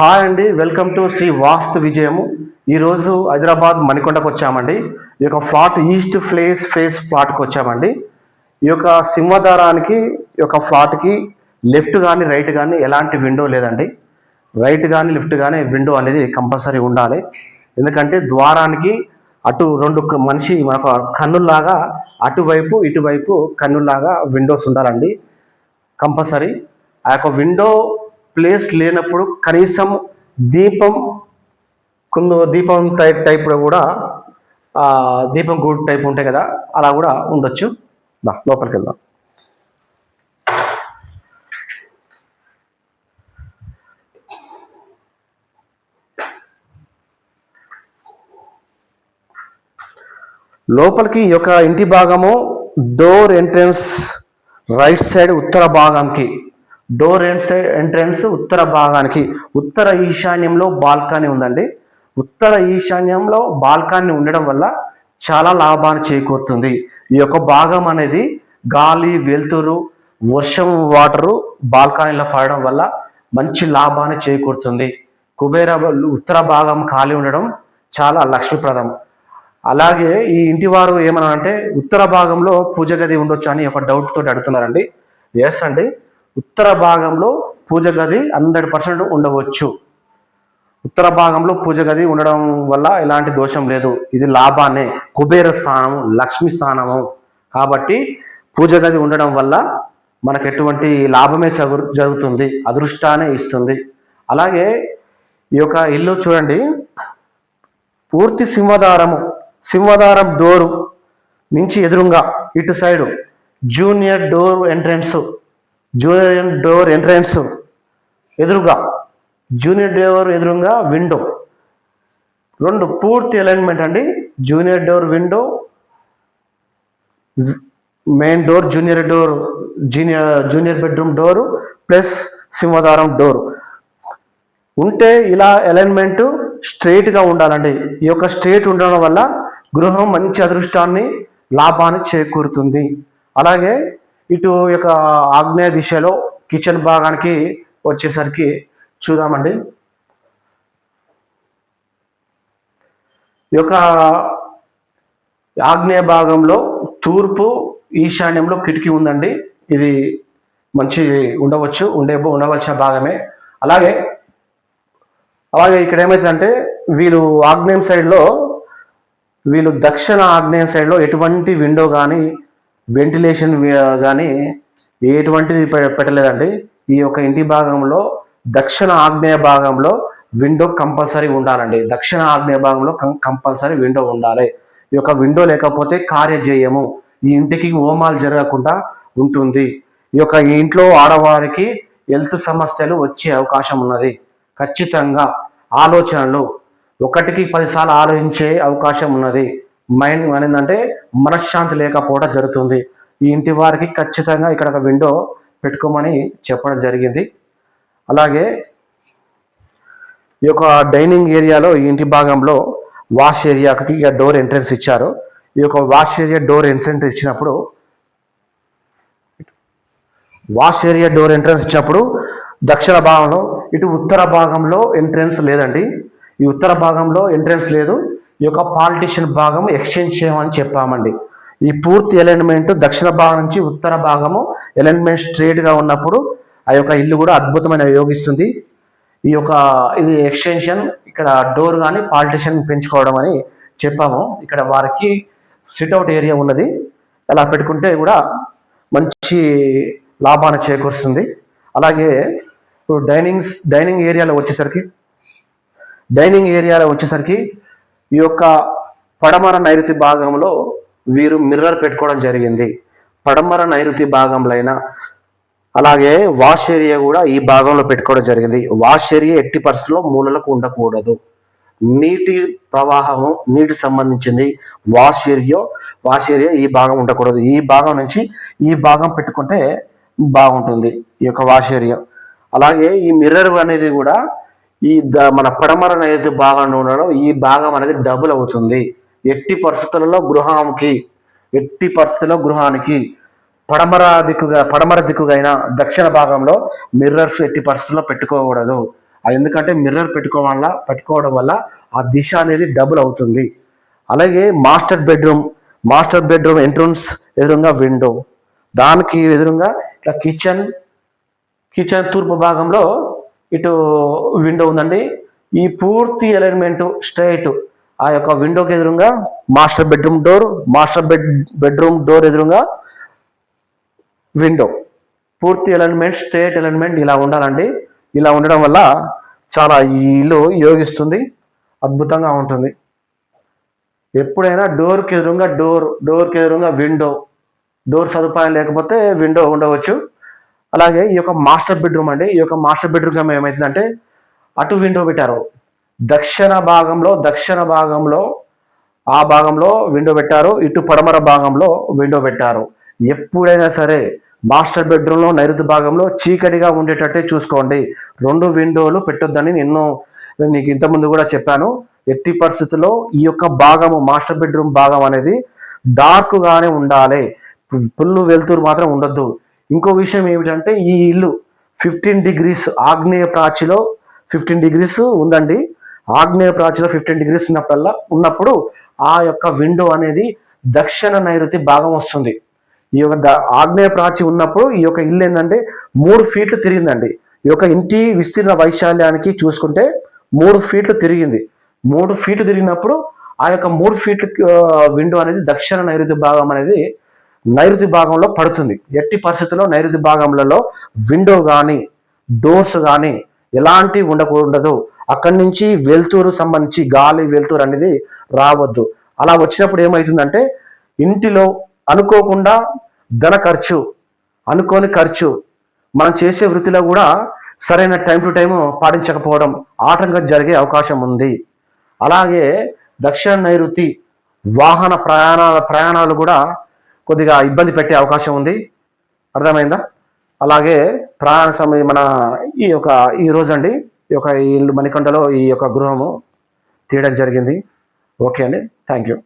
Hi అండి welcome to Shri వాస్తు విజయము. ఈరోజు హైదరాబాద్ మణికొండకు వచ్చామండి. ఈ యొక్క ఫ్లాట్ ఈస్ట్ ఫ్లేస్ ఫేస్ ఫ్లాట్కి వచ్చామండి. ఈ యొక్క సింహదారానికి ఈ యొక్క ఫ్లాట్కి లెఫ్ట్ కానీ రైట్ కానీ ఎలాంటి విండో లేదండి. రైట్ కానీ లెఫ్ట్ కానీ విండో అనేది కంపల్సరీ ఉండాలి. ఎందుకంటే ద్వారానికి అటు రెండు మనిషి మనకు కన్నుల్లాగా అటువైపు ఇటువైపు కన్నుల్లాగా విండోస్ ఉండాలండి. కంపల్సరీ. ఆ యొక్క విండో ప్లేస్ లేనప్పుడు కనీసం దీపం కొందరు దీపం టైప్ టైప్లో కూడా దీపం గూడ్ టైప్ ఉంటాయి కదా అలా కూడా ఉండొచ్చు. దా లోపలికి వెళ్దాం. లోపలికి ఈ యొక్క ఇంటి భాగము డోర్ ఎంట్రన్స్ రైట్ సైడ్ ఉత్తర భాగంకి. డోర్ ఎంట్రె ఎంట్రెన్స్ ఎంట్రన్స్ ఉత్తర భాగానికి ఉత్తర ఈశాన్యంలో బాల్కనీ ఉందండి. ఉత్తర ఈశాన్యంలో బాల్కనీ ఉండడం వల్ల చాలా లాభాన్ని చేకూరుతుంది. ఈ యొక్క భాగం అనేది గాలి వెలుతురు వర్షం వాటరు బాల్కనీలో పడడం వల్ల మంచి లాభాన్ని చేకూరుతుంది. కుబేర ఉత్తర భాగం ఖాళీ ఉండడం చాలా లక్ష్మీప్రదం. అలాగే ఈ ఇంటి వారు ఏమన్నా అంటే ఉత్తర భాగంలో పూజ గది ఉండొచ్చు అని ఒక డౌట్ తోటి అడుగుతున్నారండి. ఎస్ అండి. ఉత్తర భాగంలో పూజ గది హండ్రెడ్ పర్సెంట్ ఉండవచ్చు. ఉత్తర భాగంలో పూజ గది ఉండడం వల్ల ఎలాంటి దోషం లేదు. ఇది లాభాన్ని. కుబేర స్థానము లక్ష్మీ స్థానము. కాబట్టి పూజ గది ఉండడం వల్ల మనకు ఎటువంటి లాభమే జరుగు జరుగుతుంది. అదృష్టానే ఇస్తుంది. అలాగే ఈ యొక్క ఇల్లు చూడండి. పూర్తి సింహదారము సింహదారం డోరు మించి ఎదురుగా ఇటు side junior door entrance junior door entrance ఎదురుగా జూనియర్ డోర్ ఎదురుగా విండో. రెండు పూర్తి అలైన్మెంట్ అండి. Junior door window main door junior door junior junior bedroom door plus సింహదారం door ఉంటే ఇలా అలైన్మెంట్ స్ట్రైట్గా ఉండాలండి. ఈ యొక్క స్ట్రైట్ ఉండడం వల్ల గృహం మంచి అదృష్టాన్ని లాభాన్ని చేకూరుతుంది. అలాగే ఇటు యొక్క ఆగ్నేయ దిశలో కిచెన్ భాగానికి వచ్చేసరికి చూద్దామండి. ఈ యొక్క ఆగ్నేయ భాగంలో తూర్పు ఈశాన్యంలో కిటికీ ఉందండి. ఇది మంచి ఉండవచ్చు ఉండే ఉండవలసిన భాగమే. అలాగే అలాగే ఇక్కడ ఏమైందంటే వీళ్ళు ఆగ్నేయం సైడ్లో వీళ్ళు దక్షిణ ఆగ్నేయం సైడ్లో ఎటువంటి విండో కానీ వెంటిలేషన్ కానీ ఎటువంటిది పె- పెట్టలేదండి. ఈ యొక్క ఇంటి భాగంలో దక్షిణ ఆగ్నేయ భాగంలో విండో కంపల్సరీ ఉండాలండి. దక్షిణ ఆగ్నేయ భాగంలో కంపల్సరీ విండో ఉండాలి. ఈ యొక్క విండో లేకపోతే కార్యజేయము. ఈ ఇంటికి హోమాలు జరగకుండా ఉంటుంది. ఈ యొక్క ఇంట్లో ఆడవారికి హెల్త్ సమస్యలు వచ్చే అవకాశం ఉన్నది. ఖచ్చితంగా ఆలోచనలు. ఒకటికి పదిసార్లు ఆలోచించే అవకాశం ఉన్నది. మైండ్ అనేదంటే మనశ్శాంతి లేకపోవడం జరుగుతుంది. ఈ ఇంటి వారికి ఖచ్చితంగా ఇక్కడ ఒక విండో పెట్టుకోమని చెప్పడం జరిగింది. అలాగే ఈ యొక్క డైనింగ్ ఏరియాలో ఈ ఇంటి భాగంలో వాష్ ఏరియాకి ఇక డోర్ ఎంట్రన్స్ ఇచ్చారు. ఈ యొక్క వాష్ ఏరియా డోర్ ఎంట్రన్స్ ఇచ్చినప్పుడు వాష్ ఏరియా డోర్ ఎంట్రన్స్ ఇచ్చినప్పుడు దక్షిణ భాగంలో ఇటు ఉత్తర భాగంలో ఎంట్రన్స్ లేదండి. ఈ ఉత్తర భాగంలో ఎంట్రన్స్ లేదు. ఈ యొక్క పాలిటిషియన్ భాగం ఎక్స్చేంజ్ చేయమని చెప్పామండి. ఈ పూర్తి ఎలైన్మెంట్ దక్షిణ భాగం నుంచి ఉత్తర భాగము ఎలైన్మెంట్ స్ట్రేట్గా ఉన్నప్పుడు ఆ యొక్క ఇల్లు కూడా అద్భుతమైన యోగిస్తుంది. ఈ యొక్క ఇది ఎక్స్టెన్షన్ ఇక్కడ డోర్ కానీ పాలిటిషియన్ పెంచుకోవడం అని చెప్పాము. ఇక్కడ వారికి సిట్అవుట్ ఏరియా ఉన్నది. అలా పెట్టుకుంటే కూడా మంచి లాభాన్ని చేకూరుస్తుంది. అలాగే ఇప్పుడు డైనింగ్స్ డైనింగ్ ఏరియాలో వచ్చేసరికి డైనింగ్ ఏరియాలో వచ్చేసరికి ఈ యొక్క పడమర నైరుతి భాగంలో వీరు మిర్రర్ పెట్టుకోవడం జరిగింది. పడమర నైరుతి భాగంలో అలాగే వాష్ ఏరియా కూడా ఈ భాగంలో పెట్టుకోవడం జరిగింది. వాష్ ఏరియా ఎట్టి పరిస్థితుల్లో మూలలకు ఉండకూడదు. నీటి ప్రవాహము నీటి సంబంధించింది వాష్ ఏరియా వాష్ ఏరియా ఈ భాగం ఉండకూడదు. ఈ భాగం నుంచి ఈ భాగం పెట్టుకుంటే బాగుంటుంది ఈ యొక్క వాష్ ఏరియా. అలాగే ఈ మిర్రర్ అనేది కూడా ఈ ద- మన పడమర ఏదైతే భాగంలో ఉండడం ఈ భాగం అనేది డబుల్ అవుతుంది. ఎట్టి పరిస్థితులలో గృహానికి ఎట్టి పరిస్థితుల్లో గృహానికి పడమర దిక్కుగా పడమర దిక్కుగా దక్షిణ భాగంలో మిర్రర్స్ ఎట్టి పరిస్థితుల్లో పెట్టుకోకూడదు. ఎందుకంటే మిర్రర్ పెట్టుకోవాల పెట్టుకోవడం వల్ల ఆ దిశ అనేది డబుల్ అవుతుంది. అలాగే master bedroom master bedroom entrance ఎదురుగా విండో దానికి ఎదురుగా ఇట్లా కిచెన్ కిచెన్ తూర్పు భాగంలో ఇటు విండో ఉందండి. ఈ పూర్తి అలైన్మెంట్ స్ట్రైట్ ఆ యొక్క విండోకి ఎదురుగా master bedroom door master bed bedroom door ఎదురుగా విండో పూర్తి అలైన్మెంట్ స్ట్రేట్ అలైన్మెంట్ ఇలా ఉండాలండి. ఇలా ఉండడం వల్ల చాలా ఈ ఇల్లు యోగిస్తుంది అద్భుతంగా ఉంటుంది. ఎప్పుడైనా డోర్కి ఎదురుగా డోర్ డోర్కి ఎదురుగా విండో డోర్ సదుపాయం లేకపోతే విండో ఉండవచ్చు. అలాగే ఈ యొక్క మాస్టర్ బెడ్రూమ్ అండి ఈ యొక్క మాస్టర్ బెడ్రూమ్ ఏమవుతుందంటే అటు విండో పెట్టారు దక్షిణ భాగంలో దక్షిణ భాగంలో ఆ భాగంలో విండో పెట్టారు ఇటు పడమర భాగంలో విండో పెట్టారు ఎప్పుడైనా సరే మాస్టర్ బెడ్రూమ్లో నైరుతి భాగంలో చీకటిగా ఉండేటట్టే చూసుకోండి రెండు విండోలు పెట్టొద్దని నిన్ను నీకు ఇంతకుముందు కూడా చెప్పాను ఎట్టి పరిస్థితుల్లో ఈ యొక్క భాగము మాస్టర్ బెడ్రూమ్ భాగం అనేది డార్క్గానే ఉండాలి ఫుల్ వెలుతురు మాత్రం ఉండొద్దు ఇంకో విషయం ఏమిటంటే ఈ ఇల్లు ఫిఫ్టీన్ డిగ్రీస్ ఆగ్నేయ ప్రాచిలో ఫిఫ్టీన్ డిగ్రీస్ ఉందండి. ఆగ్నేయ ప్రాచిలో ఫిఫ్టీన్ డిగ్రీస్ ఉన్నప్పుడల్లా ఉన్నప్పుడు ఆ యొక్క విండో అనేది దక్షిణ నైరుతి భాగం వస్తుంది. ఈ యొక్క ఆగ్నేయ ప్రాచి ఉన్నప్పుడు ఈ యొక్క ఇల్లు ఏంటంటే మూడు ఫీట్లు తిరిగిందండి. ఈ యొక్క ఇంటి విస్తీర్ణ వైశాల్యానికి చూసుకుంటే మూడు ఫీట్లు తిరిగింది. మూడు ఫీట్లు తిరిగినప్పుడు ఆ యొక్క మూడు ఫీట్లు విండో అనేది దక్షిణ నైరుతి భాగం అనేది నైరుతి భాగంలో పడుతుంది. ఎట్టి పరిస్థితుల్లో నైరుతి భాగంలో విండో కానీ డోర్స్ కానీ ఎలాంటివి ఉండకూడదు. అక్కడి నుంచి వెలుతురు సంబంధించి గాలి వెలుతురు అనేది రావద్దు. అలా వచ్చినప్పుడు ఏమవుతుందంటే ఇంటిలో అనుకోకుండా ధన ఖర్చు అనుకోని ఖర్చు మనం చేసే వృత్తిలో కూడా సరైన టైం టు టైం పాటించకపోవడం ఆటంకం జరిగే అవకాశం ఉంది. అలాగే దక్షిణ నైరుతి వాహన ప్రయాణాల ప్రయాణాలు కూడా కొద్దిగా ఇబ్బంది పెట్టే అవకాశం ఉంది. అర్థమైందా? అలాగే ప్రయాణ సమయం మన ఈ యొక్క ఈ రోజు అండి ఈ యొక్క ఈ మణికంఠలో మణికొండలో ఈ యొక్క గృహము తీయడం జరిగింది. ఓకే అండి. Thank you.